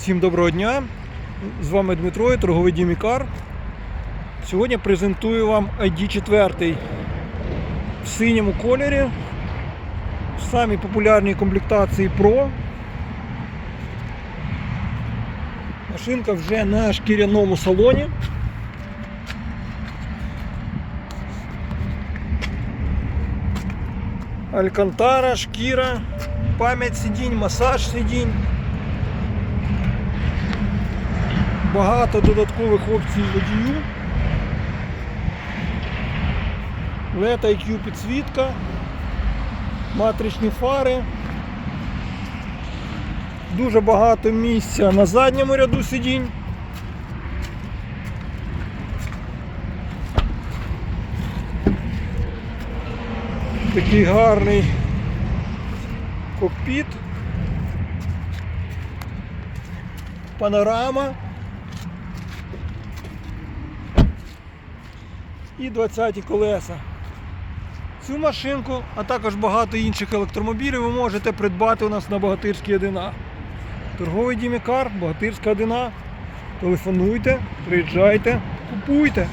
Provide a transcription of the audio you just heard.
Всім доброго дня! З вами Дмитро, торговий дім Ікар. Сьогодні презентую вам ID4 в синьому кольорі. В самій популярній комплектації Pro. Машинка вже на шкіряному салоні. Алькантара, шкіра, пам'ять сидінь, масаж сидінь. Багато додаткових опцій водію. LED IQ підсвітка, матричні фари. Дуже багато місця на задньому ряду сидінь. Такий гарний кокпіт. Панорама. І 20 колеса. Цю машинку, а також багато інших електромобілів ви можете придбати у нас на Богатирській 1А. Торговий дімікар, Богатирська 1А. Телефонуйте, приїжджайте, купуйте.